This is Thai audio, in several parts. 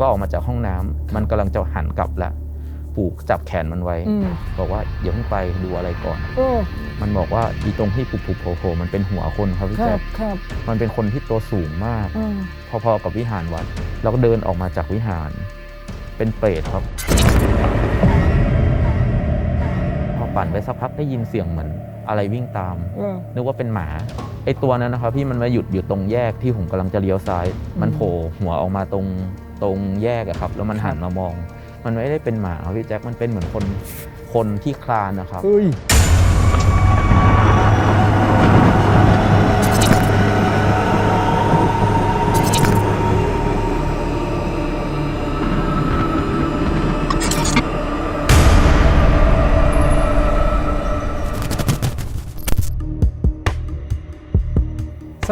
ก็ออกมาจากห้องน้ำมันกำลังจะหันกลับแล้วปู่จับแขนมันไว้อืมบอกว่าอย่าเพิ่งไปดูอะไรก่อนโอ้มันบอกว่าอีตรงที่ปุบๆโผล่ๆมันเป็นหัวคนครับพี่ครัแจ๊บคครับมันเป็นคนที่ตัวสูงมากอืมพอๆกับวิหารวัด แล้วก็เดินออกมาจากวิหาร เป็นเปรตครับ พอปั่นไปสักพักได้ยินเสียงเหมือนอะไรวิ่งตามเออนึกว่าเป็นหมาไอตัวนั้นนะครับพี่มันมาหยุดอยู่ตรงแยกที่ผมกำลังจะเลี้ยวซ้าย มันโผล่หัวออกมาตรง ตรงแยกอะครับแล้วมันหันมามอง มันไม่ได้เป็นหมาครับพี่แจ็คมันเป็นเหมือนคนคนที่คลานนะครับ เฮ้ย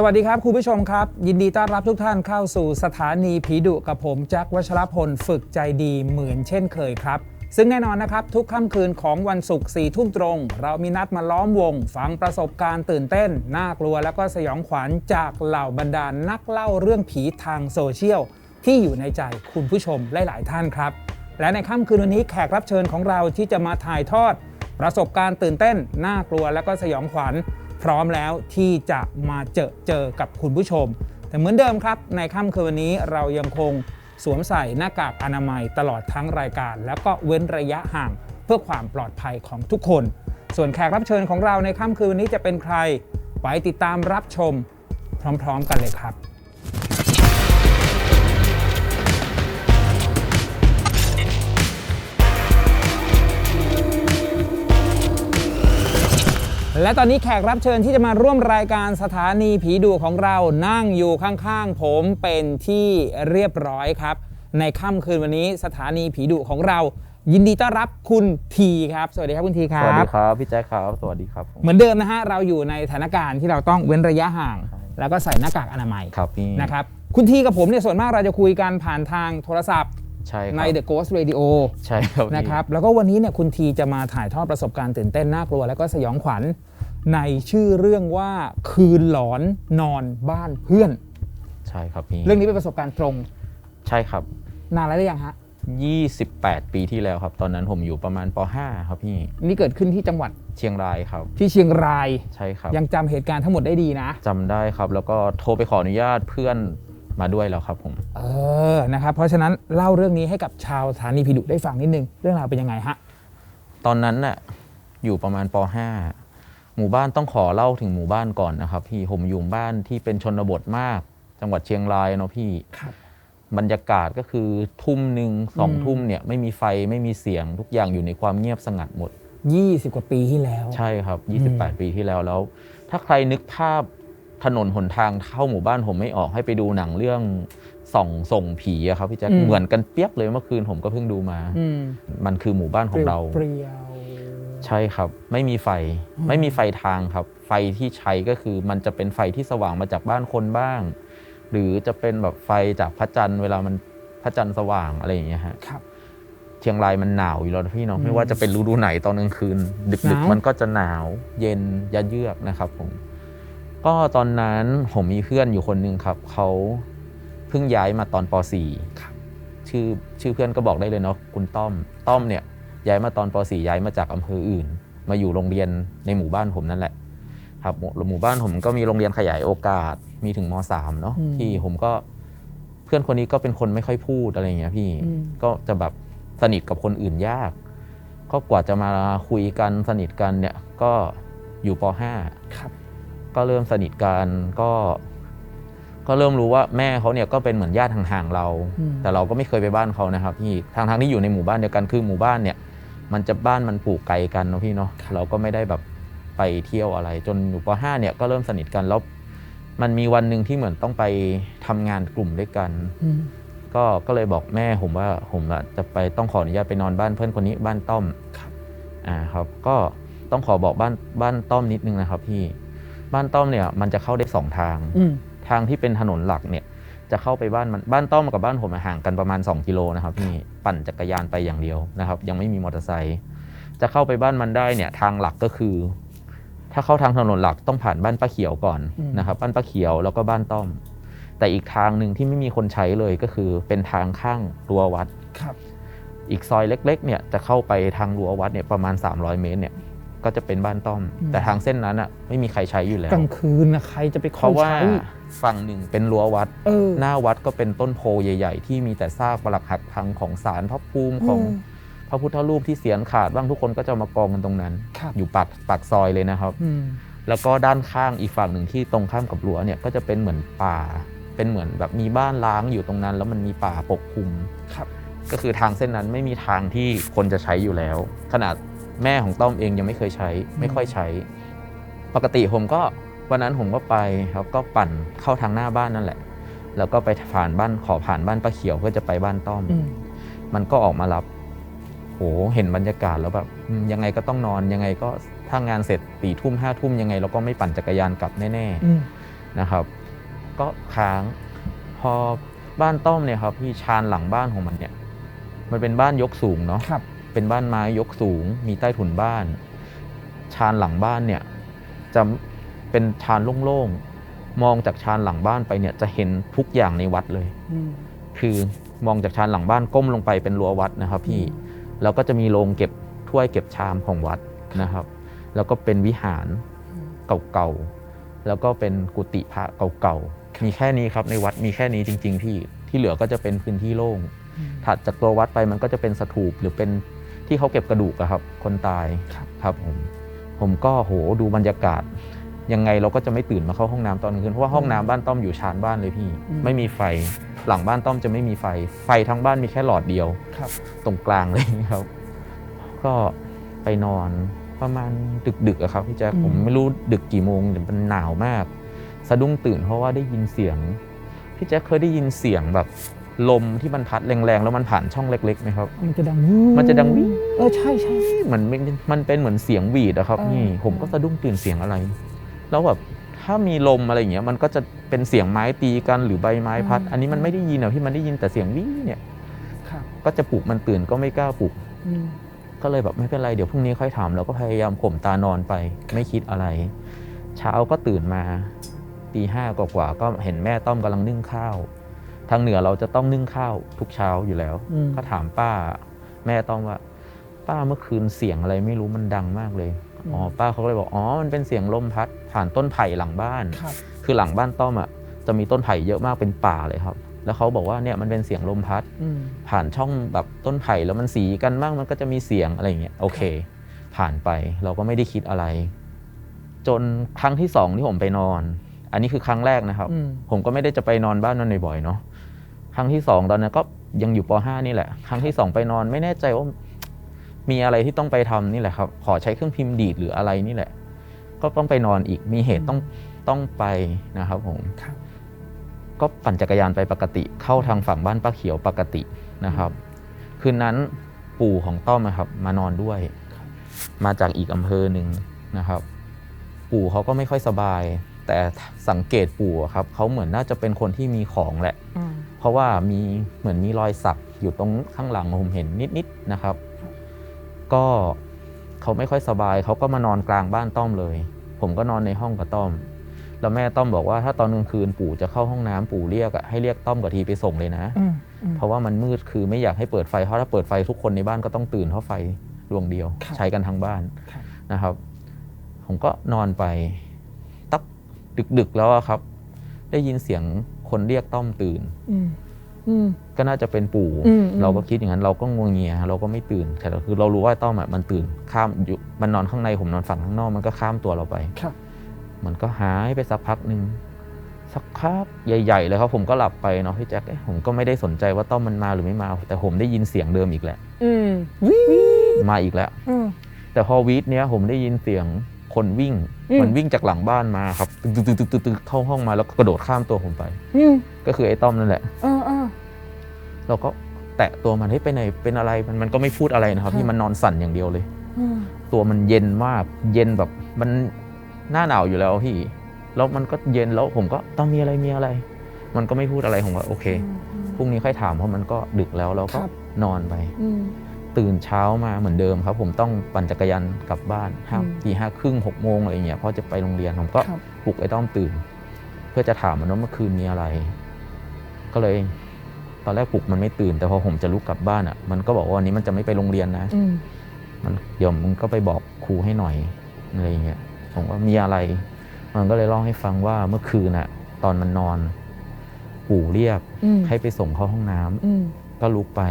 สวัสดีครับคุณผู้ชมครับ ยินดีต้อนรับทุกท่านเข้าสู่สถานีผีดุกับผมแจ็ควัชรพลฝึกใจดีเหมือนเช่นเคยครับ ซึ่งแน่นอนนะครับ ทุกค่ำคืนของวันศุกร์สี่ทุ่มตรง เรามีนัดมาล้อมวง ฟังประสบการณ์ตื่นเต้น น่ากลัวแล้วก็สยองขวัญจากเหล่าบรรดานนักเล่าเรื่องผีทางโซเชียล ที่อยู่ในใจคุณผู้ชมหลาย ๆ ท่านครับ และในค่ำคืนวันนี้แขกรับเชิญของเราที่จะมาถ่ายทอด ประสบการณ์ตื่นเต้น น่ากลัวแล้วก็สยองขวัญ พร้อมแล้วที่จะมาเจอเจอกับคุณผู้ชม แต่เหมือนเดิมครับ ในค่ำคืนวันนี้เรายังคงสวมใส่หน้ากากอนามัยตลอดทั้งรายการ แล้วก็เว้นระยะห่างเพื่อความปลอดภัยของทุกคน ส่วนแขกรับเชิญของเราในค่ำคืนวันนี้จะเป็นใคร ไปติดตามรับชม พร้อม ๆ กันเลยครับ และตอนนี้แขกรับเชิญที่จะมาร่วมรายการสถานีผีดุของเรานั่งอยู่ข้างๆ ผมเป็นที่เรียบร้อยครับ ในค่ำคืนวันนี้สถานีผีดุของเรา ยินดีต้อนรับคุณทีครับ สวัสดีครับคุณทีคสรับวัสดีครับพี่แจ๊คครับ สวัสดีครับผมเหมือนเดิมนะฮะเราอยู่ในสถานการณ์ที่เราต้องเว้นระยะห่าง แล้วก็ใส่หน้ากากอนามัยครับพี่นะครับ คุณทีกับผมเนี่ยส่วนมากเราจะคุยกันผ่านทางโทรศัพท์ ใช่ครับใน The Ghost Radio ใช่ครับพี่นะครับแล้วก็วันนี้เนี่ยคุณทีจะมาถ่ายทอดประสบการณ์ตื่นเต้นน่ากลัว แล้วก็สยองขวัญในชื่อเรื่องว่าคืนหลอนนอนบ้านเพื่อน ใช่ครับพี่เรื่องนี้เป็นประสบการณ์ตรง ใช่ครับ นานแล้วหรือยังฮะ28 ปีที่แล้วครับ ตอนนั้นผมอยู่ประมาณป .5 ครับพี่ นี่เกิดขึ้นที่จังหวัดเชียงรายครับ ที่เชียงรายใช่ครับ ยังจำเหตุการณ์ทั้งหมดได้ดีนะจำได้ครับ แล้วก็โทรไปขออนุญาตเพื่อน มาด้วยแล้วครับผมเออนะครับเพราะฉะนั้นเล่าเรื่องนี้ให้กับชาวสถานีพิดุได้ฟังนิดนึง เรื่องราวเป็นยังไงฮะตอนนั้นน่ะอยู่ประมาณป .5 หมู่บ้านต้องขอเล่าถึงหมู่บ้านก่อนนะครับ พี่ผมอยู่บ้านที่เป็นชนบทมาก จังหวัดเชียงรายเนาะพี่ครับบรรยากาศก็คือทุ่มหนึ่งสองอืมทุ่มเนี่ยไม่มีไฟไม่มีเสียงทุกอย่างอยู่ในความเงียบสงัดหมด 20 กว่าปีที่แล้ว ใช่ครับอืม28 ปีที่แล้วแล้ว ถ้าใครนึกภาพ ถนนหนทางเข้าหมู่บ้านผมไม่ออกให้ไปดูหนังเรื่องส่องส่งผีอะครับพี่แจ๊คเหมือนกันเปียบเลยเมื่อคืนผมก็เพิ่งดูมาอืมมันคือหมู่บ้านของเราเปรี้ยวใช่ครับ ไม่มีไฟอืมไม่มีไฟทางครับ ไฟที่ใช้ก็คือมันจะเป็นไฟที่สว่างมาจากบ้านคนบ้าง หรือจะเป็นแบบไฟจากพระจันทร์เวลามันพระจันทร์สว่างอะไรอย่างเงี้ยฮะครับเชียงรายมันหนาวอยู่แล้วนะพี่เนาะอืมไม่ว่าจะเป็นฤดูไหนตอนกลางคืนหดึนากวๆมันก็จะหนาว เย็นยันเยือกนะครับผม ก็ตอนนั้นผมมีเพื่อนอยู่คนหนึ่งครับเขาเพิ่งย้ายมาตอนปครับ .4 ชื่อชื่อเพื่อนก็บอกได้เลยเนาะคุณต้อม ต้อมเนี่ยย้ายมาตอนป .4 ย้ายมาจากอำเภออื่น มาอยู่โรงเรียนในหมู่บ้านผมนั่นแหละ ครับหมู่หมู่บ้านผมก็มีโรงเรียนขยายโอกาสมีถึงม .3 เนาะอืมที่ผมก็เพื่อนคนนี้ก็เป็นคนไม่ค่อยพูดอะไรอย่างเงี้ยพี่อืมก็จะแบบสนิทกับคนอื่นยาก ก็กว่าจะมาคุยกันสนิทกันเนี่ยก็อยู่ปครับ .5 ก็เริ่มสนิทกันก็ก็เริ่มรู้ว่าแม่เขาเนี่ยก็เป็นเหมือนญาติห่างๆเรา อืม แต่เราก็ไม่เคยไปบ้านเขานะครับพี่ทางทางๆที่อยู่ในหมู่บ้านเดียวกันคือหมู่บ้านเนี่ย มันจะบ้านมันปลูกไกลกันเนาะพี่เนาะเราก็ไม่ได้แบบไปเที่ยวอะไร จนอยู่ป .5 เนี่ยก็เริ่มสนิทกันแล้ว มันมีวันหนึ่งที่เหมือนต้องไปทำงานกลุ่มด้วยกัน อืมก็ก็เลยบอกแม่ผมว่าผมอะจะไปต้องขออนุญาตไปนอนบ้านเพื่อนคนนี้บ้านต้อมครับอ่าครับ ก็ต้องขอบอกบ้านบ้านต้อมนิดนึงนะครับพี่ บ้านต้อมเนี่ยมันจะเข้าได้สองทาง อืมทางที่เป็นถนนหลักเนี่ย จะเข้าไปบ้านมันบ้านต้อมกับบ้านผมอะห่างกันประมาณ 2 กิโลนะครับพี่ปั่นจักรยานไปอย่างเดียวนะครับ ยังไม่มีมอเตอร์ไซค์จะเข้าไปบ้านมันได้เนี่ยทางหลักก็คือ ถ้าเข้าทางถนนหลักต้องผ่านบ้านป้าเขียวก่อนอืม นะครับ บ้านป้าเขียวแล้วก็บ้านต้อม แต่อีกทางหนึ่งที่ไม่มีคนใช้เลยก็คือเป็นทางข้างรั้ววัด ครับ อีกซอยเล็ก ๆ เนี่ยจะเข้าไปทางรั้ววัดเนี่ยประมาณ 300 เมตรเนี่ย ก็จะเป็นบ้านต้อมอืมแต่ทางเส้นนั้นอะไม่มีใครใช้อยู่แล้วกลางคืนนะใครจะไปเพเข้าราะว่าใช้ฝั่งหนึ่งเป็นรั้ววัดเออหน้าวัดก็เป็นต้นโพใหญ่ ๆ ที่มีแต่ซากปรักหักพังของสารพระภูมิของอืมพระพุทธรูปที่เสียนขาดบ้างทุกคนก็จะมากองกันตรงนั้นครับอยู่ปากปากซอยเลยนะครับอืมแล้วก็ด้านข้างอีกฝั่งหนึ่งที่ตรงข้ามกับรั้วเนี่ยก็จะเป็นเหมือนป่า เป็นเหมือนแบบมีบ้านล้างอยู่ตรงนั้น แล้วมันมีป่าปกคลุมครับ ก็คือทางเส้นนั้นไม่มีทางที่คนจะใช้อยู่แล้ว ขนาด แม่ของต้อมเองยังไม่เคยใช้ ไม่ค่อยใช้ ปกติผมก็วันนั้นผมก็ไปครับก็ปั่นเข้าทางหน้าบ้านนั่นแหละ แล้วก็ไปผ่านบ้านขอผ่านบ้านป้าเขียวเพื่อจะไปบ้านต้อมอืมมันก็ออกมารับโหเห็นบรรยากาศแล้วแบบอืมยังไงก็ต้องนอนยังไงก็ถ้างานเสร็จตีทุ่มห้าทุ่มยังไงเราก็ไม่ปั่นจักรยานกลับแน่อืมๆนะครับ ก็ค้างพอบ้านต้อมเนี่ยครับพี่ชานหลังบ้านของมันเนี่ย มันเป็นบ้านยกสูงเนาะครับ เป็นบ้านไม้ยกสูง มีใต้ถุนบ้าน ชานหลังบ้านเนี่ยจะเป็นชานโล่งๆ มองจากชานหลังบ้านไปเนี่ยจะเห็นทุกอย่างในวัดเลยอืมคือมองจากชานหลังบ้านก้มลงไปเป็นรั้ววัดนะครับ พี่ แล้วก็จะมีโรงเก็บถ้วยเก็บชามของวัดนะครับ แล้วก็เป็นวิหารเก่าๆ แล้วก็เป็นกุฏิพระเก่าๆ มีแค่นี้ครับในวัดมีแค่นี้จริง ๆ พี่ ที่เหลือก็จะเป็นพื้นที่โล่งอืมถัดจากตัววัดไปมันก็จะเป็นสถูปหรือเป็น ที่เขาเก็บกระดูกอะครับ คนตายครับครับผมผมก็โหดูบรรยากาศ ยังไงเราก็จะไม่ตื่นมาเข้าห้องน้ำตอนกลางคืนเพราะว่าห้องน้ำบ้านต้อมอยู่ชานบ้านเลยพี่ ไม่มีไฟหลังบ้านต้อมจะไม่มีไฟ ไฟทั้งบ้านมีแค่หลอดเดียวครับ ตรงกลางเลยครับ ก็ไปนอนประมาณดึกๆอะครับพี่แจ๊คผมไม่รู้ดึกกี่โมงแต่มันหนาวมาก สะดุ้งตื่นเพราะว่าได้ยินเสียงพี่แจ๊คเคยได้ยินเสียงแบบ ลมที่มันพัดแรงๆแล้วมันผ่านช่องเล็กๆไหมครับ มันจะดังมันจะดังวิวเออใช่ใช่เหมือนมันมันเป็นเหมือนเสียงหวีดอะครับเออนี่ผมก็สะดุ้งตื่นเสียงอะไร แล้วแบบถ้ามีลมอะไรอย่างเงี้ยมันก็จะเป็นเสียงไม้ตีกันหรือใบไม้พัด อันนี้มันไม่ได้ยินอะพี่มันได้ยินแต่เสียงวิเนี่ยครับก็จะปลุกมันตื่นก็ไม่กล้าปลุกอืมก็เลยแบบไม่เป็นไรเดี๋ยวพรุ่งนี้ค่อยถามเราก็พยายามข่มตานอนไป ไม่คิดอะไร เช้าก็ตื่นมาตีห้ากว่าๆก็เห็นแม่ต้อมกำลังนึ่งข้าว ทางเหนือเราจะต้องนึ่งข้าวทุกเช้าอยู่แล้ว อืม ก็ถามป้า แม่ต้อมว่า ป้าเมื่อคืนเสียงอะไรไม่รู้มันดังมากเลยอ๋อป้าเขาก็เลยบอกอ๋อมันเป็นเสียงลมพัดผ่านต้นไผ่หลังบ้าน ครับ คือหลังบ้านต้อมอะจะมีต้นไผ่เยอะมากเป็นป่าเลยครับ แล้วเขาบอกว่าเนี่ยมันเป็นเสียงลมพัด อืม ผ่านช่องแบบต้นไผ่แล้วมันสีกันบ้างมันก็จะมีเสียงอะไรอย่างเงี้ยโอเค ผ่านไปเราก็ไม่ได้คิดอะไร จนครั้งที่สองที่ผมไปนอน อันนี้คือครั้งแรกนะครับ อืม ผมก็ไม่ได้จะไปนอนบ้านนั้นบ่อยๆเนาะค รั้งที่สองตอนนั้นก็ยังอยู่ป .5 นี่แหละ ครั้งที่สองไปนอนไม่แน่ใจว่ามีอะไรที่ต้องไปทำนี่แหละครับ ขอใช้เครื่องพิมพ์ดีดหรืออะไรนี่แหละ ก็ต้องไปนอนอีกมีเหตุต้องต้องไปนะครับผมครับก็ปั่นจักรยานไปปกติเข้าทางฝั่งบ้านป้าเขียวปกตินะครับ คืนนั้นปู่ของต้อมนะครับ มานอนด้วย มาจากอีกอำเภอหนึ่งนะครับ ปู่เขาก็ไม่ค่อยสบาย แต่สังเกตปู่อะครับเขาเหมือนน่าจะเป็นคนที่มีของแหละอืมเพราะว่ามีเหมือนมีรอยสักอยู่ตรงข้างหลังผมเห็นนิดๆนะครับ ก็เขาไม่ค่อยสบายเขาก็มานอนกลางบ้านต้อมเลย ผมก็นอนในห้องกับต้อม แล้วแม่ต้อมบอกว่าถ้าตอนกลางคืนปู่จะเข้าห้องน้ำปู่เรียกอะให้เรียกต้อมกับทีไปส่งเลยนะอืมอืมเพราะว่ามันมืดคือไม่อยากให้เปิดไฟเพราะถ้าเปิดไฟทุกคนในบ้านก็ต้องตื่นเพราะไฟดวงเดียวครับใช้กันทั้งบ้านครับนะครับ ผมก็นอนไปตัก ดึกๆแล้วอะครับ ได้ยินเสียงคนเรียกต้อมตื่นอืมอืมก็น่าจะเป็นปู่อืมอืมเราก็คิดอย่างนั้น เราก็งวงเงียเราก็ไม่ตื่นแต่คือเรารู้ว่าต้อมอะมันตื่นข้ามอยู่มันนอนข้างในผมนอนฝั่งข้างนอกมันก็ข้ามตัวเราไปครับ มันก็หายไปสักพักหนึ่งสักพักใหญ่ๆเลยครับ ผมก็หลับไปเนาะพี่แจ็คเอ๊ะผมก็ไม่ได้สนใจว่าต้อมมันมาหรือไม่มา แต่ผมได้ยินเสียงเดิมอีกแล้วอืมวิมาอีกแล้วอืมแต่พอวีดเนี้ยผมได้ยินเสียง คนวิ่งอืมมันวิ่งจากหลังบ้านมาครับตึกตึกตึกตึกตึกตึกเข้าห้องมาแล้วก็กระโดดข้ามตัวผมไปอืมก็คือไอ้ต้อมนั่นแหละเออเออเราก็แตะตัวมันให้ยไปไหนเป็นอะไรมันมันก็ไม่พูดอะไรนะครับครับที่มันนอนสั่นอย่างเดียวเลยอืมตัวมันเย็นมาก เย็นแบบมันหน้าหนาวอยู่แล้วพี่ แล้วมันก็เย็นแล้วผมก็ต้องมีอะไรมีอะไร มันก็ไม่พูดอะไรผมว่าโอเคพรุ่งนี้ค่อยถามเพราะมันก็ดึกแล้วเราก็ครับนอนไปอืม ตื่นเช้ามาเหมือนเดิมครับ ผมต้องปั่นจักรยานกลับบ้านห้าอืมตีห้าครึ่งหกโมงอะไรอย่างเงี้ยเพราะจะไปโรงเรียนผมก็ครับปลุกไอ้ต้อมตื่น เพื่อจะถามมันว่าเมื่อคืนมีอะไร ก็เลย ตอนแรกปลุกมันไม่ตื่น แต่พอผมจะลุกกลับบ้านอะ มันก็บอกว่าวันนี้มันจะไม่ไปโรงเรียนนะอืมมันเดี๋ยวมึงก็ไปบอกครูให้หน่อยอะไรอย่างเงี้ยผมว่ามีอะไร มันก็เลยเล่าให้ฟังว่าเมื่อคืนน่ะ ตอนมันนอน ปู่เรียกอืมให้ไปส่งเข้าห้องน้ำอืมก็ลุกไป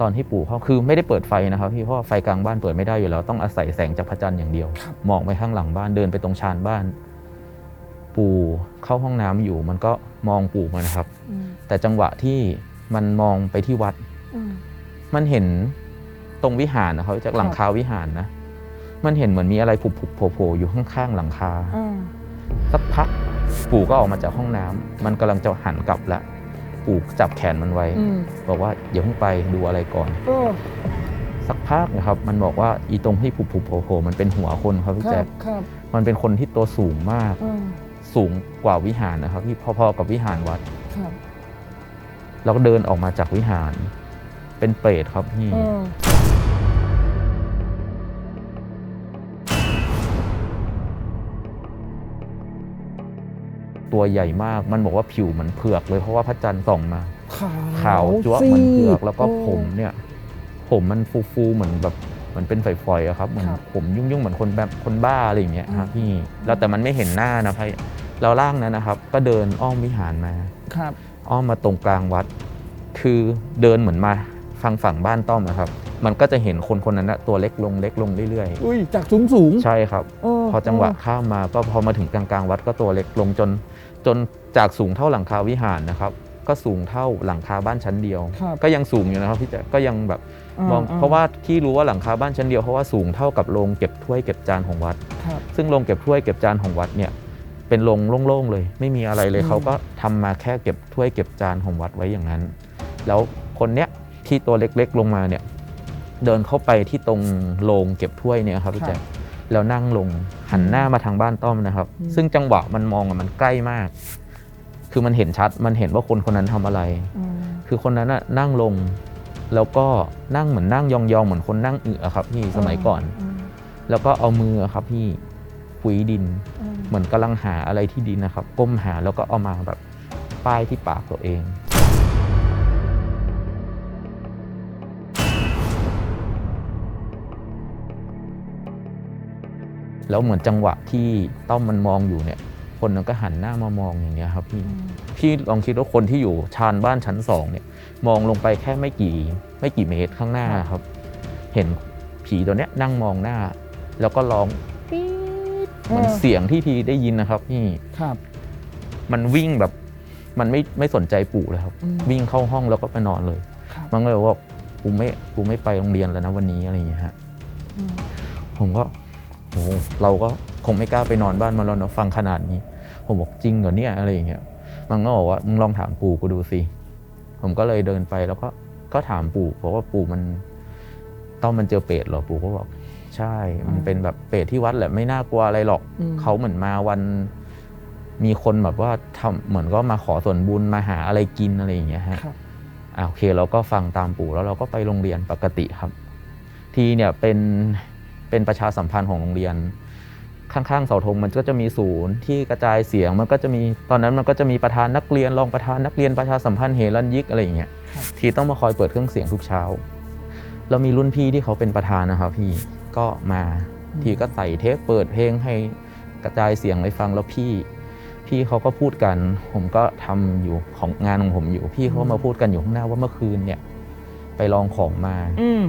ตอนที่ปู่เข้าคือไม่ได้เปิดไฟนะครับพี่เพราะว่าไฟกลางบ้านเปิดไม่ได้อยู่แล้วต้องอาศัยแสงจากพระจันทร์อย่างเดียวครับมองไปข้างหลังบ้านเดินไปตรงชานบ้าน ปู่เข้าห้องน้ำอยู่ มันก็มองปู่มานะครับอืมแต่จังหวะที่มันมองไปที่วัดอืมมันเห็นตรงวิหารนะครับจากหลังคาวิหารนะ มันเห็นเหมือนมีอะไรผุบๆโผล่ๆอยู่ข้างๆหลังคาอืมสักพักปู่ก็ออกมาจากห้องน้ำมันกำลังจะหันกลับแล้ว ปู่จับแขนมันไว้อืมบอกว่าอย่าเพิ่งไปดูอะไรก่อนโอ้สักพักนะครับ มันบอกว่าอีตรงที่ผุบๆโผล่ๆมันเป็นหัวคนครับพี่ครัแจ๊บคครับมันเป็นคนที่ตัวสูงมากอืมสูงกว่าวิหารนะครับพี่พอๆกับวิหารวัดครับแล้วก็เดินออกมาจากวิหาร เป็นเปรตครับพี่ ตัวใหญ่มาก มันบอกว่าผิวเหมือนเผือกเลยเพราะว่าพระจันทร์ส่องมา ขาวขาวจั๊วะเหมือนเผือกซีดแล้วก็โผมเนี่ย ผมมันฟูๆเหมือนแบบเหมือนเป็นฝอยๆอะครับเหมือนครับผมยุ่งๆเหมือนคนแบบคนบ้าอะไรอย่างเงี้ยอืมครับพี่แล้วแต่มันไม่เห็นหน้านะพี่เราล่างนั้นนะครับ ก็เดินอ้อมวิหารมาครับ อ้อมมาตรงกลางวัด คือเดินเหมือนมาฟังฝั่งบ้านต้อมนะครับ มันก็จะเห็นคนคนนั้นนะตัวเล็กลงเล็กลงเรื่อยอุ้ยจากสูงสูงๆใช่ครับเออพอจังหวะข้ามมาก็พอมาถึงกลางๆวัดก็ตัวเล็กลงจน จนจากสูงเท่าหลังคาวิหารนะครับ ก็สูงเท่าหลังคาบ้านชั้นเดียว ครับก็ยังสูงอยู่นะครับพี่แจ๊คก็ยังแบบมองอ่เพราะว่าที่รู้ว่าหลังคาบ้านชั้นเดียวเพราะว่าสูงเท่ากับโรงเก็บถ้วยเก็บจานของวัด ครับ ซึ่งโรงเก็บถ้วยเก็บจานของวัดเนี่ยเป็นโรงโล่งๆเลย ไม่มีอะไรเลยอืม เขาก็ทำมาแค่เก็บถ้วยเก็บจานของวัดไว้อย่างนั้น แล้วคนเนี้ยที่ตัวเล็กๆลงมาเนี่ยเดินเข้าไปที่ตรงโรงเก็บถ้วยเนี่ยครับพี่แจ๊ค แล้วนั่งลงหันหน้ามาทางบ้านต้อมนะครับ ซึ่งจังหวะมันมองอะมันใกล้มาก คือมันเห็นชัด มันเห็นว่าคนคนนั้นทำอะไรอืมคือคนนั้นน่ะนั่งลง แล้วก็นั่งเหมือนนั่งยองๆเหมือนคนนั่งอึอะครับพี่สมัยก่อนมแล้วก็เอามืออะครับพี่คุยดินอืมเหมือนกำลังหาอะไรที่ดินนะครับ ก้มหาแล้วก็เอามาแบบป้ายที่ปากตัวเอง แล้วเหมือนจังหวะที่ต้อมมันมองอยู่เนี่ยคนนั้นก็หันหน้ามามองอย่างเงี้ยครับพี่อืมพี่ลองคิดว่าคนที่อยู่ชานบ้านชั้นสองเนี่ย มองลงไปแค่ไม่กี่ ไม่กี่เมตรข้างหน้าครับ เห็นผีตัวเนี้ยนั่งมองหน้า แล้วก็ร้องปี๊ดเหมือนเสียงที่ทีได้ยินนะครับพี่ครับ มันวิ่งแบบ มันไม่ไม่สนใจปู่เลยครับอืมวิ่งเข้าห้องแล้วก็ไปนอนเลยครับมันก็เลยว่ากูไม่กูไม่ไปโรงเรียนแล้วนะวันนี้อะไรอย่างเงี้ยฮะอืมผมก็โอ้ เราก็คงไม่กล้าไปนอนบ้านมันแล้วเนอะฟังขนาดนี้ ผมบอกจริงเหรอเนี่ยอะไรอย่างเงี้ยมันก็บอกว่ามึงลองถามปู่กูดูสิผมก็เลยเดินไปแล้วก็ก็ถามปู่บอกว่าปู่มันต้องมันเจอเปรตเหรอปู่ก็บอก ใช่ มันเป็นแบบเปรตที่วัดแหละไม่น่ากลัวอะไรหรอกอืมเขาเหมือนมาวันมีคนแบบว่าทำเหมือนก็มาขอส่วนบุญมาหาอะไรกินอะไรอย่างเงี้ยฮะครับอ่าโอเคเราก็ฟังตามปู่แล้วเราก็ไปโรงเรียนปกติครับ ทีเนี่ยเป็น เป็นประชาสัมพันธ์ของโรงเรียน ข้างๆเสาธงมันก็จะมีศูนย์ที่กระจายเสียงมันก็จะมีตอนนั้นมันก็จะมีประธานนักเรียนรองประธานนักเรียนประชาสัมพันธ์เฮรันยิกอะไรอย่างเงี้ยครับทีต้องมาคอยเปิดเครื่องเสียงทุกเช้าแล้วมีรุ่นพี่ที่เขาเป็นประธานนะครับพี่ก็มาทีก็ใส่เทปเปิดเพลงให้กระจายเสียงให้ฟังแล้วพี่พี่เขาก็พูดกัน ผมก็ทำอยู่ของงานของผมอยู่ พี่เขาก็มาพูดกันอยู่ข้างหน้าว่าเมื่อคืนเนี่ย ไปลองของมาอืม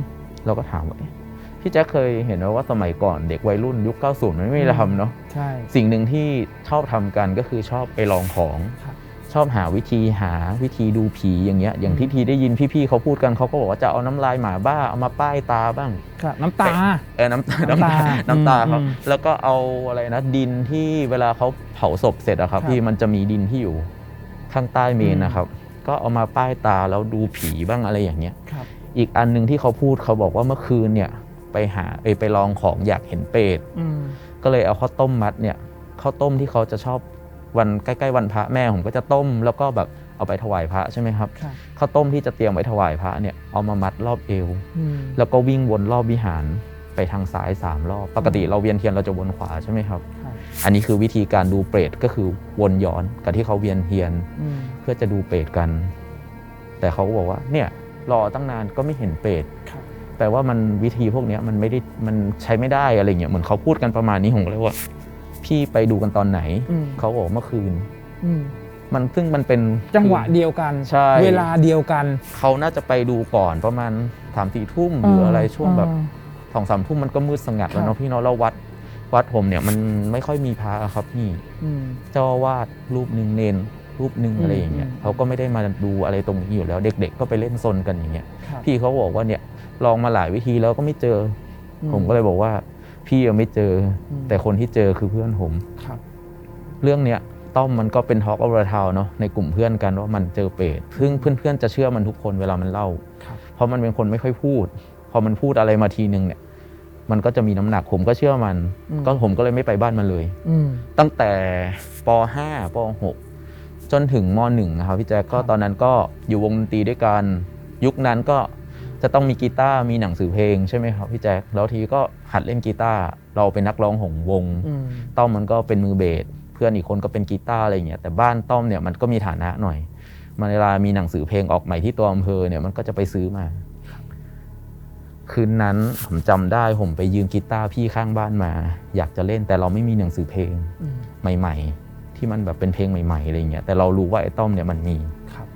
เราก็ถามว่าเอ๊ะ พี่แจ๊คเคยเห็นไหมว่าสมัยก่อนเด็กวัยรุ่นยุค 90 มันไม่มีอะไรทำเนาะใช่ สิ่งหนึ่งที่ชอบทำกันก็คือชอบไปลองของ ครับชอบหาวิธีหาวิธีดูผีอย่างเงี้ย อย่างที่ทีได้ยินพี่ๆเขาพูดกันเขาก็บอกว่าจะเอาน้ำลายหมาบ้าเอามาป้ายตาบ้าง ครับน้ำตา เออน้ำน้ำน้ำตาตาน้ำตาอืมเขาอืมแล้วก็เอาอะไรนะดินที่เวลาเขาเผาศพเสร็จอะครับครับ พี่มันจะมีดินที่อยู่ข้างใต้เมนอืมนะครับ ก็เอามาป้ายตาแล้วดูผีบ้างอะไรอย่างเงี้ย ครับ อีกอันหนึ่งที่เขาพูดเขาบอกว่าเมื่อคืนเนี่ย ไปหาเอยไปลองของอยากเห็นเปรตอืมก็เลยเอาข้าวต้มมัดเนี่ยข้าวต้มที่เขาจะชอบวันใกล้ๆวันพระแม่ผมก็จะต้ม แล้วก็แบบเอาไปถวายพระใช่ไหมครับครับข้าวต้มที่จะเตรียมไว้ถวายพระเนี่ยเอามามัดรอบเอวอืมแล้วก็วิ่งวนรอบวิหารไปไปทางซ้ายสามรอบ ปกติเราเวียนเทียนเราจะวนขวาใช่ไหมครับครับ อันนี้คือวิธีการดูเปรตก็คือวนย้อนกับที่เขาเวียนเทียนอืมเพื่อจะดูเปรตกัน แต่เขาก็บอกว่าเนี่ยรอตั้งนานก็ไม่เห็นเปรตครับ แปลว่ามันวิธีพวกเนี้ยมันไม่ได้มันใช้ไม่ได้อะไรเงี้ยเหมือนเขาพูดกันประมาณนี้ผมก็เลยว่า พี่ไปดูกันตอนไหนอืมเขาบอกเมื่อคืนอืมมันซึ่งมันเป็นจังหวะเดียวกันใช่เวลาเดียวกัน เขาน่าจะไปดูก่อนประมาณสามสี่ทุ่มหรืออะไรช่วงแบบเออสองสามทุ่มมันก็มืดสงัดแล้วครัเนาะบพี่เนาะแล้ววัดวัดผมเนี่ยมันไม่ค่อยมีพระครับพี่อืมเจ้าอาวาดรูปหนึ่งเนน รูปหนึ่งอืมอะไรอย่างเงี้ยอืมเขาก็ไม่ได้มาดูอะไรตรงนี้อยู่แล้ว เด็ก ๆ ก็ไปเล่นซนกันอย่างเงี้ยครับพี่เขาบอกว่าเนี่ยลองมาหลายวิธีแล้วก็ไม่เจอออืผมก็เลยบอกว่า พี่ยังไม่เจออมแต่คนที่เจอคือเพื่อนผมครับเรื่องเนี้ยต้อมมันก็เป็นทอล์กออฟทาวเนาะในกลุ่มเพื่อนกันว่ามันเจอเปรตซึ่งเพื่อนๆจะเชื่อมันทุกคนเวลามันเล่าครับเพราะมันเป็นคนไม่ค่อยพูด พอมันพูดอะไรมาทีนึงเนี่ย มันก็จะมีน้ำหนักผมก็เชื่อมันอืมก็ผมก็เลยไม่ไปบ้านมันเลยอืมตั้งแต่ป .5 ป .6 จนถึงม .1 นะครับพี่แจ๊คก็ครับตอนนั้นก็อยู่วงดนตรีด้วยกัน ยุคนั้นก็จะต้องมีกีตาร์มีหนังสือเพลงใช่ไหมครับพี่แจ๊คแล้วทีก็หัดเล่นกีตาร์เราเป็นนักร้องของวงอืมต้อมมันก็เป็นมือเบสเพื่อนอีกคนก็เป็นกีตาร์อะไรอย่างเงี้ยแต่บ้านต้อมเนี่ยมันก็มีฐานะหน่อยมันเวลามีหนังสือเพลงออกใหม่ที่ตัวอำเภอเนี่ยมันก็จะไปซื้อมา คืนนั้นผมจำได้ผมไปยืมกีตาร์พี่ข้างบ้านมา อยากจะเล่นแต่เราไม่มีหนังสือเพลงอืมใหม่ ๆ ที่มันแบบเป็นเพลงใหม่ๆอะไรเงี้ยแต่เรารู้ว่าไอ้ต้อมเนี่ยมันมีครับ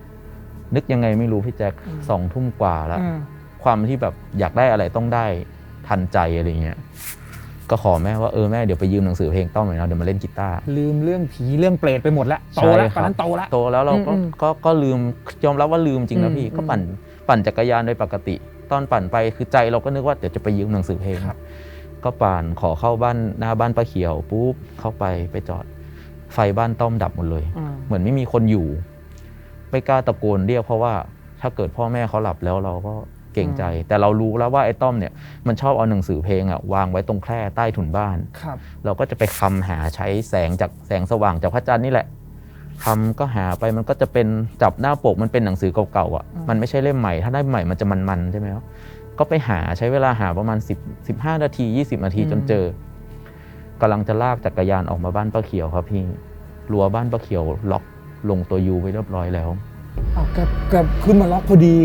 นึกยังไงไม่รู้พี่แจ็คอืมสองทุ่มกว่าแล้วอืมความที่แบบอยากได้อะไรต้องได้ทันใจอะไรเงี้ยก็ขอแม่ว่าเออแม่เดี๋ยวไปยืมหนังสือเพลงต้อมหน่อยนะเดี๋ยวมาเล่นกีตาร์ลืมเรื่องผีเรื่องเปรตไปหมดแล้วโตแล้วใช่ตครัอบนนั้นโตแล้วโตแล้วเราก็อืมก็ก็ลืมยอมรับว่าลืมจริงนะพี่อืมก็ปั่นปั่นจักรยานโดยปกติ ตอนปั่นไปคือใจเราก็นึกว่าเดี๋ยวจะไปยืมหนังสือเพลงครับก็ปั่นขอเข้าบ้านหน้าบ้านป้าเขียวปุ๊บเข้าไปไปจอด ไฟบ้านต้อมดับหมดเลยอืมเหมือนไม่มีคนอยู่ ไม่กล้าตะโกนเรียกเพราะว่าถ้าเกิดพ่อแม่เขาหลับแล้วเราก็เก่งใจ แต่เรารู้แล้วว่าไอ้ต้อมเนี่ยมันชอบเอาหนังสือเพลงอะวางไว้ตรงแคร่ใต้ถุนบ้านครับ เราก็จะไปคำหาใช้แสงจากแสงสว่างจากพระจันทร์นี่แหละคำก็หาไปมันก็จะเป็นจับหน้าปกมันเป็นหนังสือเก่าๆอะอืมมันไม่ใช่เล่มใหม่ ถ้าได้ใหม่มันจะมันๆใช่ไหมครับก็ไปหาใช้เวลาหาประมาณ 10 15 นาที 20 นาทีจนเจอ กำลังจะลากจักรยานออกมาบ้านป้าเขียวครับพี่รั้วบ้านป้าเขียวล็อกลงตัวยูไว้เรียบร้อยแล้วอ้าวแกแกขึ้นมาล็อกพอดี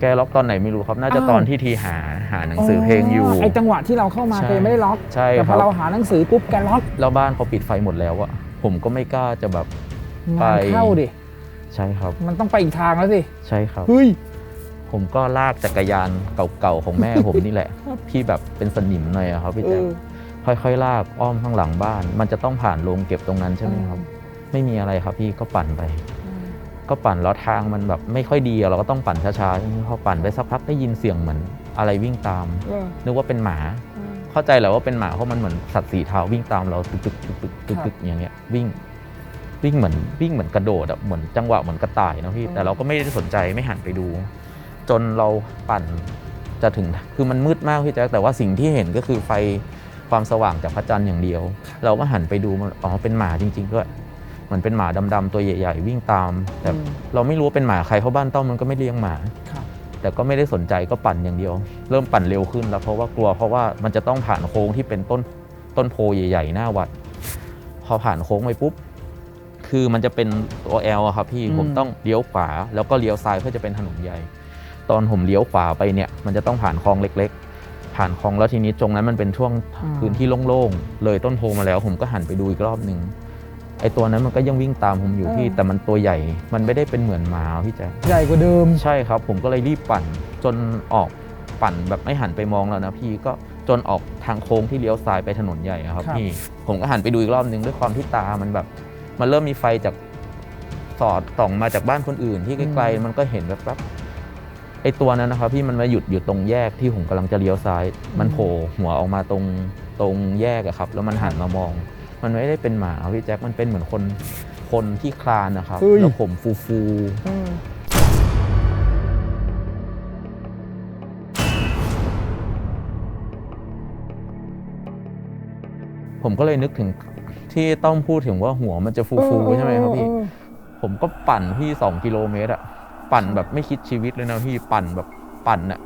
แกล็อกตอนไหนไม่รู้ครับ น่าจะอ้าว ตอนที่ทีหาหาหนังสือเพลงอยู่ ไอจังหวะที่เราเข้ามาใช่แกยังไม่ได้ล็อกใช่แต่คพรัอบ เราหาหนังสือปุ๊บแกล็อกแล้วบ้านเขาปิดไฟหมดแล้วอะผมก็ไม่กล้าจะแบบ ไป งานเข้าดิใช่ครับ มันต้องไปอีกทางแล้วสิใช่ครับ เฮ้ย ผมก็ลากจักรยานเก่าๆของแม่ผมนี่แหละครับที่แบบเป็นสนิมหน่อยอะครับพี่เอแจ๊คอ ค่อยๆลากอ้อมข้างหลังบ้าน มันจะต้องผ่านโรงเก็บตรงนั้นใช่ไหมครับ ไม่มีอะไรครับพี่ก็ปั่นไป ก็ปั่นแล้วทางมันแบบไม่ค่อยดีอะเราก็ต้องปั่นช้าๆใช่ไหมพอปั่นไปสักพักได้ยินเสียงเหมือนอะไรวิ่งตามเออนึกว่าเป็นหมา เข้าใจแหละว่าเป็นหมาเพราะมันเหมือนสัตว์สีเทาวิ่งตามเราตึกตึกตึกตึกตึกตึกอย่างเงี้ยวิ่งวิ่งเหมือนวิ่งเหมือนกระโดดอะเหมือนจังหวะเหมือนกระต่ายนะพี่อืมแต่เราก็ไม่ได้สนใจไม่หันไปดู จนเราปั่นจะถึงคือมันมืดมากพี่แจ๊คแต่ว่าสิ่งที่เห็นก็คือไฟ ความสว่างจากพระจันทร์อย่างเดียว เราก็หันไปดูมันอ๋อเป็นหมาจริงๆด้วยเหมือนเป็นหมาดำๆตัวใหญ่ๆวิ่งตาม แต่อืมเราไม่รู้ว่าเป็นหมาใครเพราะบ้านต้อมมันก็ไม่เลี้ยงหมาครับแต่ก็ไม่ได้สนใจก็ปั่นอย่างเดียว เริ่มปั่นเร็วขึ้นแล้วเพราะว่ากลัวเพราะว่ามันจะต้องผ่านโค้งที่เป็นต้นต้นโพใหญ่ ๆ หน้าวัด พอผ่านโค้งไปปุ๊บ คือมันจะเป็นตัวแอลครับพี่อืมผมต้องเลี้ยวขวา แล้วก็เลี้ยวซ้ายเพื่อจะเป็นถนนใหญ่ ตอนผมเลี้ยวขวาไปเนี่ย มันจะต้องผ่านคลองเล็ก ๆ ผ่านคลองแล้วทีนี้ตรงนั้นมันเป็นช่วงพื้นที่โล่งๆเลยต้นโพมาแล้ว ผมก็หันไปดูอีกรอบหนึ่งไอตัวนั้นมันก็ยังวิ่งตามผมอยู่พี่ แต่มันตัวใหญ่ มันไม่ได้เป็นเหมือนหมาพี่แจ๊คใหญ่กว่าเดิม ใช่ครับ ผมก็เลยรีบปั่น จนออกปั่นแบบไม่หันไปมองแล้วนะพี่ก็จนออกทางโค้งที่เลี้ยวซ้ายไปถนนใหญ่อะครับครับ พี่ผมก็หันไปดูอีกรอบนึงด้วยความที่ตามันแบบ มันเริ่มมีไฟจากสอดส่องมาจากบ้านคนอื่นที่ไกลๆมันก็เห็นแบบแบบ ไอตัวนั้นนะครับพี่มันมาหยุดอยู่ตรงแยกที่ผมกำลังจะเลี้ยวซ้าย มันโผล่หัวออกมาตรงตรงแยกอะครับ แล้วมันหันมามอง มันไม่ได้เป็นหมาพี่แจ็คมันเป็นเหมือนคนคนที่คลานนะครับเฮ้ย แล้วผมฟูฟูอืมผมก็เลยนึกถึงที่ต้องพูดถึงว่าหัวมันจะฟูฟูๆใช่ไหมครับพี่ เออผมก็ปั่นพี่สองกิโลเมตรอะ ปั่นแบบไม่คิดชีวิตเลยนะพี่ปั่นแบบปั่นอะ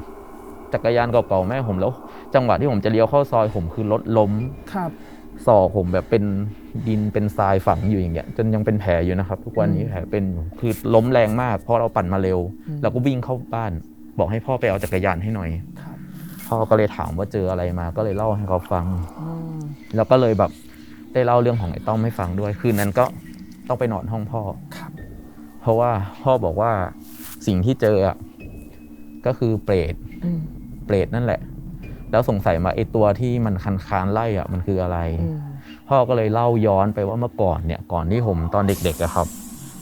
จักรยานเก่าๆแม่ผมแล้ว จังหวะที่ผมจะเลี้ยวเข้าซอยผมคือรถล้มครับศอกผมแบบเป็นดินเป็นทรายฝังอยู่อย่างเงี้ย จนยังเป็นแผลอยู่นะครับ ทุกวันนี้อืมแผลเป็นอยู่คือล้มแรงมากเพราะเราปั่นมาเร็วอืมแล้วก็วิ่งเข้าบ้าน บอกให้พ่อไปเอาจักรยานให้หน่อยครับพ่อก็เลยถามว่าเจออะไรมา ก็เลยเล่าให้เขาฟังอืมแล้วก็เลยแบบได้เล่าเรื่องของไอ้ต้อมให้ฟังด้วย คืนนั้นก็ต้องไปนอนห้องพ่อครับเพราะว่าพ่อบอกว่า สิ่งที่เจออะก็คือเปรตอืมเปรตนั่นแหละ แล้วสงสัยมาไอ้ตัวที่มันคันคานๆไล่อะมันคืออะไรอืมพ่อก็เลยเล่าย้อนไปว่าเมื่อก่อนเนี่ย ก่อนที่ผมตอนเด็กๆอะครับ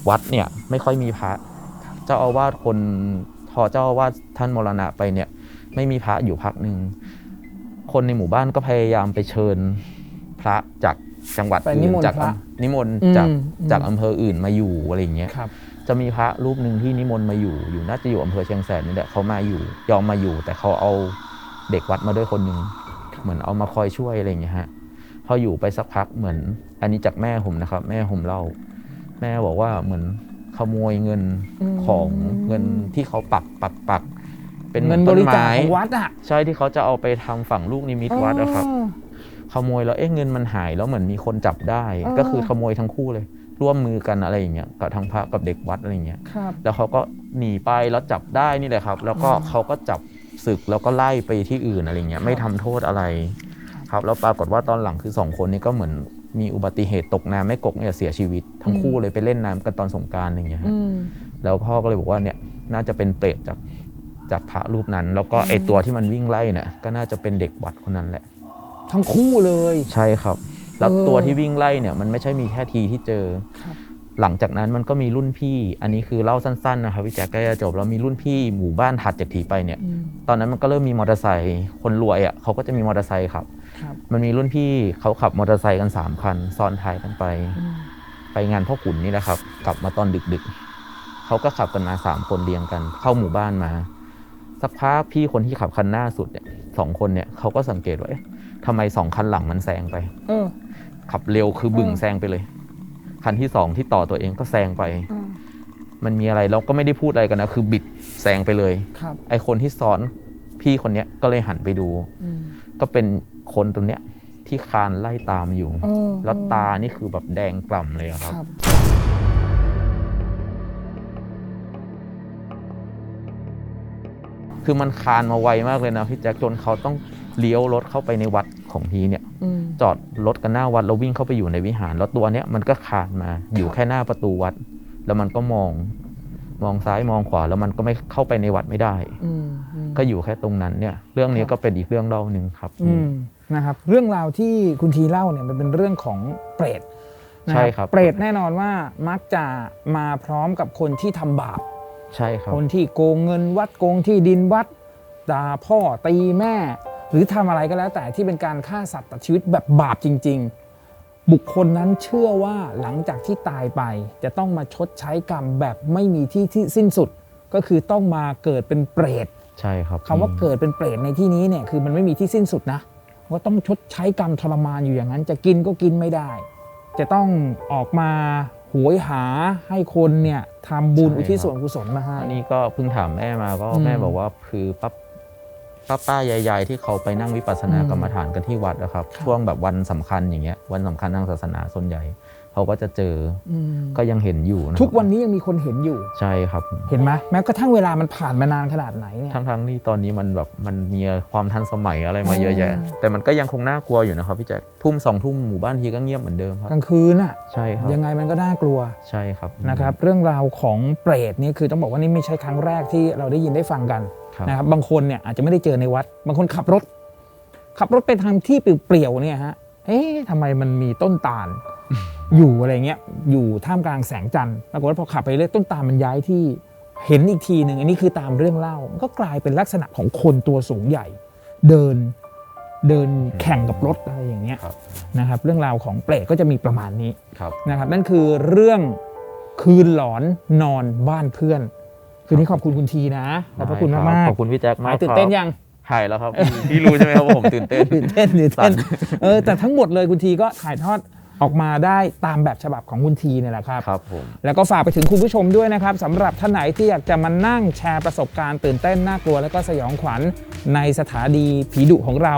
วัดเนี่ยไม่ค่อยมีพระ เจ้าอาวาสคนพอเจ้าอาวาสท่านมรณะไปเนี่ย ไม่มีพระอยู่พักหนึ่งคนในหมู่บ้านก็พยายามไปเชิญพระจากจังหวัดไปนิอื่มนนต์จากพระนิมนต์อืมจากอืมจากอำเภออื่นมาอยู่อะไรอย่างเงี้ยครับ จะมีพระรูปหนึ่งที่นิมนต์มาอยู่ อยู่น่าจะอยู่อำเภอเชียงแสนนี่แหละเขามาอยู่ ยอมมาอยู่ แต่เขาเอาเด็กวัดมาด้วยคนหนึ่งเหมือนเอามาคอยช่วยอะไรอย่างเงี้ยฮะพออยู่ไปสักพักเหมือน อันนี้จากแม่ผมนะครับ แม่ผมเล่า แม่บอกว่าเหมือนขโมยเงินอืมของเงินที่เขาปักปักปัก เป็นหมืเงิอนบต้นริจาคไม้ของวัดอะใช่ที่เขาจะเอาไปทำฝั่งลูกนิมิตวัดนะครับอ๋อขโมยแล้วเอ๊ะเงินมันหายแล้วเหมือนมีคนจับได้เออก็คือขโมยทั้งคู่เลย ร่วมมือกันอะไรอย่างเงี้ยกับทางพระกับเด็กวัดอะไรอย่างเงี้ยครับ แล้วเขาก็หนีไปแล้วจับได้นี่แหละครับ แล้วก็อืมเขาก็จับศึกแล้วก็ไล่ไปที่อื่นอะไรเงี้ยไม่ทำโทษอะไร ครับแล้วปรากฏว่าตอนหลังคือสองคนนี้ก็เหมือนมีอุบัติเหตุตกน้ำไม่กกเนี่ยเสียชีวิต ทั้งคู่เลยไปเล่นน้ำกันตอนสงกรารอย่างเงี้ยฮะ อืม แล้วพ่อก็เลยบอกว่าเนี่ยน่าจะเป็นเปรตจากจากพระรูปนั้น แล้วก็ไอตัวที่มันวิ่งไล่เนี่ยก็น่าจะเป็นเด็กวัดคนนั้นแหละ ทั้งคู่เลย ใช่ครับ แล้วเออตัวที่วิ่งไล่เนี่ยมันไม่ใช่มีแค่ทีที่เจอครับหลังจากนั้นมันก็มีรุ่นพี่ อันนี้คือเล่าสั้นๆนะครับพี่แจ๊คใกล้จะจบแล้วมีรุ่นพี่หมู่บ้านถัดจากทีไปเนี่ยอืมตอนนั้นมันก็เริ่มมีมอเตอร์ไซค์คนรวยอะเขาก็จะมีมอเตอร์ไซค์ขับครับมันมีรุ่นพี่เขาขับมอเตอร์ไซค์กันสามคันซ้อนท้ายกันไปอืมไปงานพ่อขุนนี่แหละครับ กลับมาตอนดึกๆเขาก็ขับกันมาสามคนเรียงกัน เข้าหมู่บ้านมาสักพักพี่คนที่ขับคันหน้าสุดเนี่ยสองคนเนี่ยเขาก็สังเกตว่าเอ๊ะ ทำไมสองคันหลังมันแซงไปเออขับเร็วคือบึ่งเออแซงไปเลย คันที่สองที่ต่อตัวเองก็แซงไปอืมมันมีอะไรเราก็ไม่ได้พูดอะไรกันนะ คือบิดแซงไปเลยครับไอคนที่ซ้อนพี่คนเนี้ยก็เลยหันไปดูอืมก็เป็นคนตรงเนี้ยที่คานไล่ตามอยู่เออแล้วตานี่คือแบบแดงกล่ำเลยอะครับครับคือมันคานมาไวมากเลยนะพี่แจ็คจนเขาต้อง เลี้ยวรถเข้าไปในวัดของพีเนี่ยอืมจอดรถกันหน้าวัดแล้ววิ่งเข้าไปอยู่ในวิหาร แล้วตัวเนี้ยมันก็คานมาอยู่แค่หน้าประตูวัด แล้วมันก็มอง มองซ้ายมองขวา แล้วมันก็ไม่เข้าไปในวัดไม่ได้อืมอืมก็อยู่แค่ตรงนั้นเนี่ย เรื่องนี้ก็เป็นอีกเรื่องเล่าหนึ่งครับอืมนะครับ เรื่องราวที่คุณทีเล่าเนี่ยมันเป็นเรื่องของเปรตนะใช่ครับ เปรตแน่นอนว่ามักจะมาพร้อมกับคนที่ทำบาปใช่ครับคนที่โกงเงินวัดโกงที่ดินวัดด่าพ่อตีแม่ หรือทำอะไรก็แล้วแต่ที่เป็นการฆ่าสัตว์ตัดชีวิตแบบบาปจริง ๆ บุคคลนั้นเชื่อว่าหลังจากที่ตายไป จะต้องมาชดใช้กรรมแบบไม่มีที่ที่สิ้นสุด ก็คือต้องมาเกิดเป็นเปรตใช่ครับคำว่าเกิดเป็นเปรตในที่นี้เนี่ยคือมันไม่มีที่สิ้นสุดนะว่าต้องชดใช้กรรมทรมานอยู่อย่างนั้น จะกินก็กินไม่ได้ จะต้องออกมาหวยหาให้คนเนี่ยทำบุญอุทิศส่วนกุศลมาให้อันนี้ก็เพิ่งถามแม่มาก็อืมแม่บอกว่าคือป้า ป้าป้ายายๆที่เขาไปนั่งวิปัสสนาอืมกรรมฐานกันที่วัดนะครับครับช่วงแบบวันสำคัญอย่างเงี้ยวันสำคัญทางศาสนาส่วนใหญ่ เขาก็จะเจออืมก็ยังเห็นอยู่ะครับทุกวันนี้ยังมีคนเห็นอยู่ใช่ครับ เห็นไหมแม้กระทั่งเวลามันผ่านมานานขนาดไหนเนี่ยทั้งๆที่ตอนนี้มันแบบมันมีความทันสมัยอะไรมาอืมเยอะแยะ แต่มันก็ยังคงน่ากลัวอยู่นะครับพี่แจ๊คทุ่มสองทุ่มหมู่บ้านทีก็เงียบเหมือนเดิมครับกลางคืนน่ะใช่ครับยังไงมันก็น่ากลัวใช่ครับนะครับ เรื่องราวของเปรตนี่คือต้องบอกว่านี่ไม่ใช่ครั้งแรกที่เราได้ยินได้ฟังกันครับ นะครับบางคนเนี่ยอาจจะไม่ได้เจอในวัด บางคนขับรถ ขับรถไปทางที่เปลี่ยวๆเนี่ยฮะเอ๊ะทำไมมันมีต้นตาล อยู่อะไรเงี้ยอยู่ท่ามกลางแสงจันทร์ปรากฏว่าพอขับไปเรื่อยต้นตาลมันย้ายที่เห็นอีกทีหนึ่งอันนี้คือตามเรื่องเล่ามันก็กลายเป็นลักษณะของคนตัวสูงใหญ่ เดินเดินแข่งกับรถอะไรอย่างเงี้ยครับนะครับ เรื่องราวของเปรตก็จะมีประมาณนี้ครับนะครับ นั่นคือเรื่องคืนหลอนนอนบ้านเพื่อน คืนนี้ขอบคุณคุณทีนะขอบพระคุณมากมากขอบคุณพี่แจ๊คหามายกตื่นเต้นครับยังหายแล้วครับพี่พี่รู้ใช่ไหมครับว่าผมตื่นเต้นตื่นเต้นตื่นสั่เต้นนเออแต่ทั้งหมดเลยคุณทีก็ถ่ายทอดออกมาได้ตามแบบฉบับของคุณทีเนี่ยแหละครับครับผมแล้วก็ฝากไปถึงคุณผู้ชมด้วยนะครับสำหรับท่านไหนที่อยากจะมานั่งแชร์ประสบการณ์ตื่นเต้นน่ากลัว แล้วก็สยองขวัญในสถานีผีดุของเรา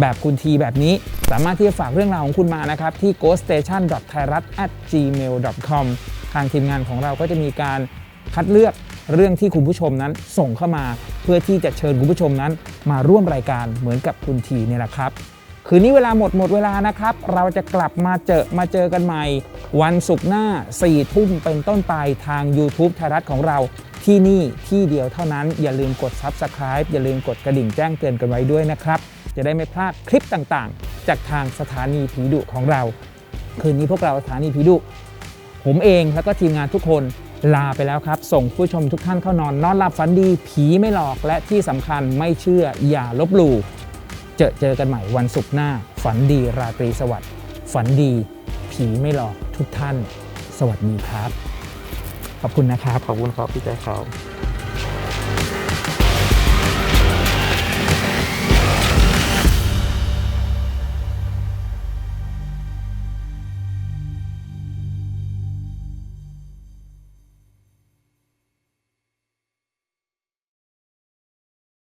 แบบคุณทีแบบนี้ สามารถที่จะฝากเรื่องราวของคุณมานะครับ ที่ ghoststation.thairat@gmail.com ทางทีมงานของเราก็จะมีการคัดเลือก เรื่องที่คุณผู้ชมนั้นส่งเข้ามา เพื่อที่จะเชิญคุณผู้ชมนั้นมาร่วมรายการเหมือนกับคุณทีเนี่ยแหละครับคืนนี้เวลาหมดหมดเวลานะครับ เราจะกลับมาเจอมาเจอกันใหม่ วันศุกร์หน้า4ทุ่มเป็นต้นไปทาง YouTube ไทยรัฐของเราที่นี่ที่เดียวเท่านั้น อย่าลืมกด Subscribe อย่าลืมกดกระดิ่งแจ้งเตือนกันไว้ด้วยนะครับ จะได้ไม่พลาดคลิปต่างๆ จากทางสถานีผีดุของเรา คืนนี้พวกเราสถานีผีดุผมเองแล้วก็ทีมงานทุกคน ลาไปแล้วครับ ส่งผู้ชมทุกท่านเข้านอน นอนหลับฝันดี ผีไม่หลอกและที่สำคัญไม่เชื่ออย่าลบหลู่เจอเจอกันใหม่วันศุกร์หน้า ฝันดีราตรีสวัสดิ์ฝันดี ผีไม่หลอกทุกท่าน สวัสดีครับ ขอบคุณนะครับ ขอบคุณครับพี่แจ๊คครับ